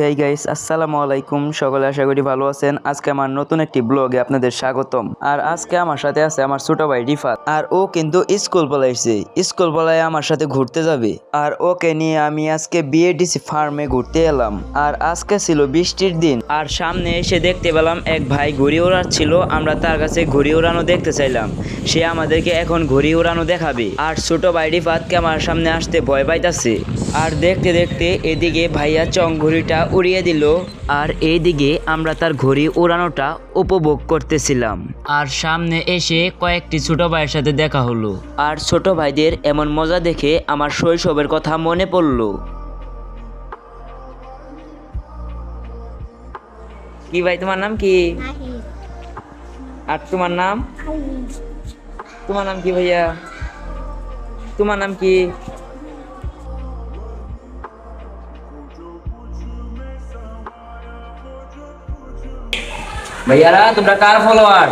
Hey guys আসসালামু আলাইকুম সকলে আশা করি ভালো আছেন। আজকে আমার নতুন একটি ব্লগে আপনাদের স্বাগতম। আর আজকে আমার সাথে আছে আমার ছোট ভাই রিফাত। আর ও কিন্তু স্কুল পলাইছে স্কুল পলায় আমার সাথে ঘুরতে যাবে। আর ওকে নিয়ে আমি আজকে বিএডিসি ফার্মে ঘুরতে এলাম। আর আজকে ছিল বৃষ্টির দিন। আর সামনে এসে দেখতে পেলাম এক ভাই ঘুড়ি ওড়াচ্ছিল। আমরা তার কাছে ঘুড়ি ওড়ানো দেখতে চাইলাম। সে আমাদেরকে এখন ঘুড়ি ওড়ানো দেখাবে। আর ছোট ভাই রিফাতকে আমার সামনে আসতে ভয় পাইতাছে। আর দেখতে দেখতে এদিকে ভাইয়া চং ঘড়িটা উড়িয়ে দিল আর এইদিকে আমরা তার ঘড়ি উড়ানোটা উপভোগ করতেছিলাম। আর সামনে এসে কয়েকটি ছোট ভাইয়ের সাথে দেখা হলো। আর ছোট ভাইদের এমন মজা দেখে আমার শৈশবের কথা মনে পড়ল। কি ভাই তোমার নাম কি? আর তোমার নাম? তোমার নাম কি ভাইয়া? তোমার নাম কি? ভাইয়ারা তোমরা কার ফলোয়ার